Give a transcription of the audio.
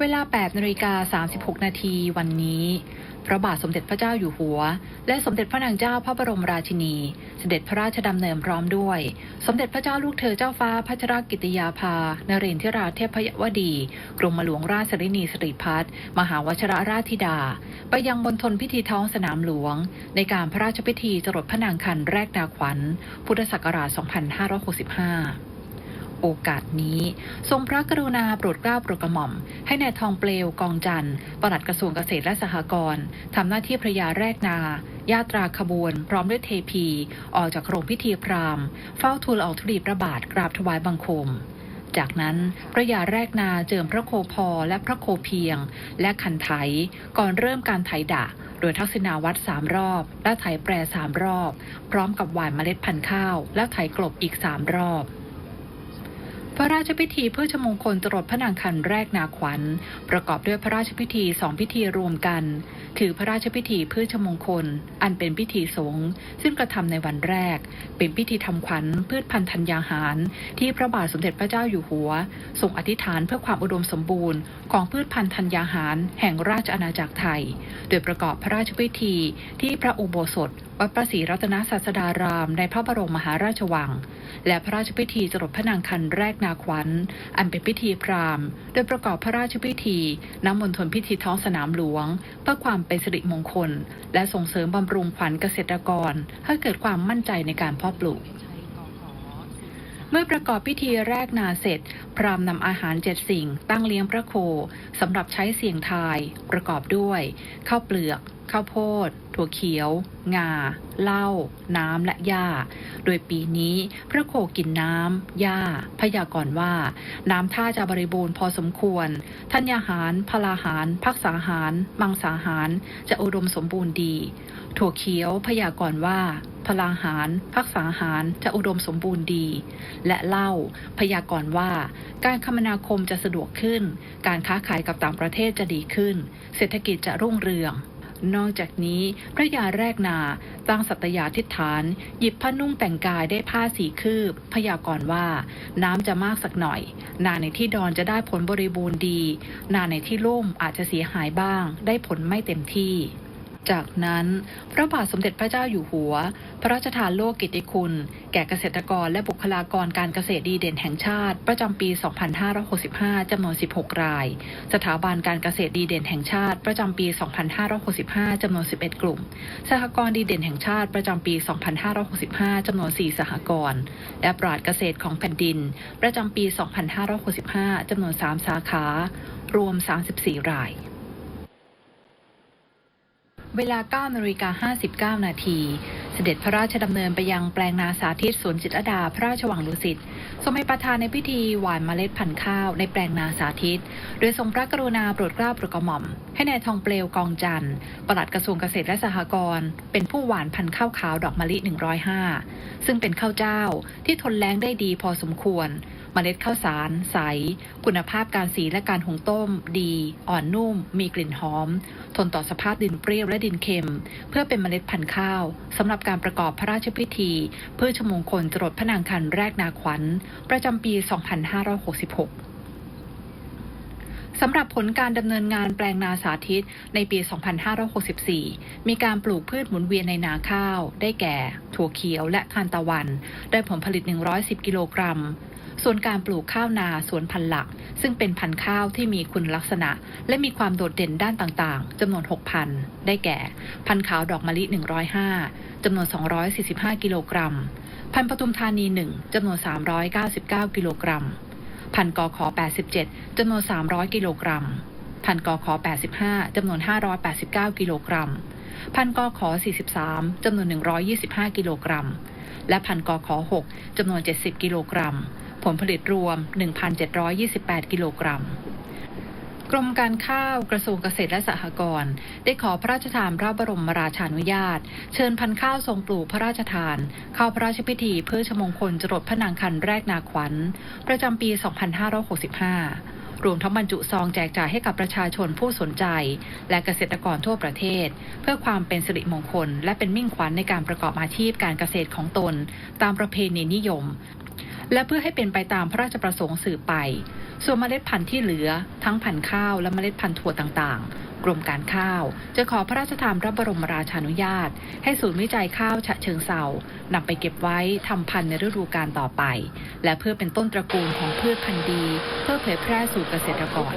เวลา 8นาฬิกา36 นาทีวันนี้ พระบาทสมเด็จพระเจ้าอยู่หัว และสมเด็จพระนางเจ้าพระบรมราชินี เสด็จพระราชดำเนินพร้อมด้วย สมเด็จพระเจ้าลูกเธอเจ้าฟ้าพัชรกิติยาภา นเรนทิราเทพยวดี กรมหลวงราชสรินีสริพัฒน์มหาวชรราชธิดา ไปยังมณฑลพิธีท้องสนามหลวง ในการพระราชพิธีจรดพระนางคันแรกนาขวัญ พุทธศักราช 2565 โอกาสนี้ ทรงพระกรุณาโปรดเกล้าโปรดกระหม่อม ให้นายทองเปลวกองจันทร์ปลัดกระทรวงเกษตรและสหกรณ์ทำหน้าที่พระยาแรกนา ญาตราขบวน พร้อมด้วยเทพี ออกจากโรงพิธีพราหมณ์ เฝ้าทูลออกธุลีพระบาทกราบถวายบังคมจากนั้นพระยาแรกนาเจิมพระโคพอและพระโคเพียง และขันไถก่อนเริ่มการไถดะ โดยทักษิณาวัดสามรอบ และไถแปรสามรอบ พร้อมกับหว่านเมล็ดพันธุ์ข้าว และไถกลบอีกสามรอบ พระราชพิธีเพื่อชมงคลจรดพระนางคันแรกนาขวัญ ประกอบด้วยพระราชพิธีสองพิธีรวมกันคือพระราชพิธีเพื่อชมงคล อันเป็นพิธีสงฆ์ซึ่งกระทำในวันแรก เป็นพิธีทำขวัญพืชพันธัญญาหาร ที่พระบาทสมเด็จพระเจ้าอยู่หัวทรงอธิษฐานเพื่อความอุดมสมบูรณ์ของพืชพันธัญญาหาร แห่งราชอาณาจักรไทย โดยประกอบพระราชพิธีที่พระอุโบสถ วัดพระศรีรัตนศาสดาราม ในพระบรมมหาราชวัง และพระราชพิธีจรดพระนางคันแรกนาขวัญ อันเป็นพิธีพราหมณ์ โดยประกอบพระราชพิธีน้ำมณฑลพิธีท้องสนามหลวง เพื่อความเป็นสิริมงคล และส่งเสริมบำรุงขวัญเกษตรกร ให้เกิดความมั่นใจในการเพาะปลูกเมื่อประกอบพิธีแรกนาเสร็จ พราหมณ์นำอาหารเจ็ดสิ่ง ตั้งเลี้ยงพระโคสำหรับใช้เสี่ยงทาย ประกอบด้วยข้าวเปลือก ข้าวโพด ถั่วเขียว งา เหล้า น้ำ และหญ้า โดยปีนี้พระโคกินน้ำหญ้า พยากรณ์ว่า น้ำท่าจะบริบูรณ์พอสมควร ธัญญาหาร พลาหาร พักษาหาร มังสาหาร จะอุดมสมบูรณ์ดี ถั่วเขียวพยากรณ์ว่า พลาหาร พักษาหาร จะอุดมสมบูรณ์ดี และเหล้าพยากรณ์ว่า การคมนาคมจะสะดวกขึ้น การค้าขายกับต่างประเทศจะดีขึ้น เศรษฐกิจจะรุ่งเรือง นอกจากนี้ พระยาแรกนาตั้งสัตยาธิษฐาน หยิบผ้านุ่งแต่งกายได้ผ้าสีคืบ พยากรณ์ว่า น้ำจะมากสักหน่อย นาในที่ดอนจะได้ผลบริบูรณ์ดี นาในที่ลุ่มอาจจะเสียหายบ้าง ได้ผลไม่เต็มที่ จากนั้นพระบาทสมเด็จพระเจ้าอยู่หัว พระราชทานโลกกิติคุณ แก่เกษตรกรและบุคลากรการเกษตรดีเด่นแห่งชาติ ประจำปี 2565 จำนวน 16 ราย สถาบันการเกษตรดีเด่นแห่งชาติ ประจำปี 2565 จำนวน 11 กลุ่ม สหกรณ์ดีเด่นแห่งชาติ ประจำปี 2565 จำนวน 4 สหกรณ์ และปราดเกษตรของแผ่นดิน ประจำปี 2565 จำนวน 3 สาขา รวม 34 ราย เวลา9นาฬิกา59 นาที เสด็จพระราชดำเนินไปยังแปลงนาสาธิตสวนจิตรดาพระราชวังดุสิตทรงเป็นประธานในพิธีหว่านเมล็ดพันธุ์ข้าวในแปลงนาสาธิต โดยทรงพระกรุณาโปรดเกล้าโปรดกระหม่อม ให้นายทองเปลวกองจันทร์ปลัดกระทรวงเกษตรและสหกรณ์เป็นผู้หว่านพันธุ์ข้าวขาวดอกมะลิ 105 ซึ่งเป็นข้าวเจ้าที่ทนแล้งได้ดีพอสมควร เมล็ดข้าวสาร ใส คุณภาพการสีและการหุงต้ม ดี อ่อนนุ่ม มีกลิ่นหอม ทนต่อสภาพดินเปรี้ยวและดินเค็ม เพื่อเป็นเมล็ดพันธุ์ข้าวสำหรับการประกอบพระราชพิธี เพื่อชมงคลจรดพระนางคันแรกนาขวัญ ประจำปี 2566 สำหรับผลการดำเนินงานแปลงนาสาธิตในปี 2564 มีการปลูกพืชหมุนเวียนในนาข้าว ได้แก่ ถั่วเขียวและทานตะวัน ได้ผลผลิต 110 กิโลกรัม ส่วนการปลูกข้าวนาสวนพันหลัก ซึ่งเป็นพันธุ์ข้าวที่มีคุณลักษณะ และมีความโดดเด่นด้านต่างๆจำนวน 6 พัน ได้แก่ พันธุ์ขาวดอกมะลิ 105จำนวน 245 กิโลกรัม พันธุ์ปทุมธานี 1จำนวน 399 กิโลกรัม พันกอขอ87จำนวน 300 กิโลกรัม พันกอขอ85จำนวน 589 กิโลกรัม พันกอขอ43จำนวน 125 กิโลกรัม และพันกอขอ6จำนวน 70 กิโลกรัม ผลผลิตรวม 1,728 กิโลกรัม กรมการข้าวกระทรวงเกษตรและสหกรณ์ได้ขอพระราชทานพระบรมราชานุญาต เชิญพันธุ์ข้าวทรงปลูกพระราชทาน เข้าพระราชพิธีเพื่อชมงคลจรดพระนางคันแรกนาขวัญ ประจำปี 2565 รวมทั้งบรรจุซองแจกจ่ายให้กับประชาชนผู้สนใจ และเกษตรกรทั่วประเทศ เพื่อความเป็นสิริมงคล และเป็นมิ่งขวัญในการประกอบอาชีพการเกษตรของตน ตามประเพณีนิยม และเพื่อให้เป็นไปตามพระราชประสงค์สืบไป ส่วนเมล็ดพันธุ์ที่เหลือ ทั้งพันธุ์ข้าวและเมล็ดพันธุ์ถั่วต่างๆ กรมการข้าว จะขอพระราชทานพระบรมราชานุญาต ให้ศูนย์วิจัยข้าวฉะเชิงเซานำไปเก็บไว้ทำพันธุ์ในฤดูกาลต่อไป และเพื่อเป็นต้นตระกูลของพืชพันธุ์ดี เพื่อเผยแพร่สู่เกษตรกร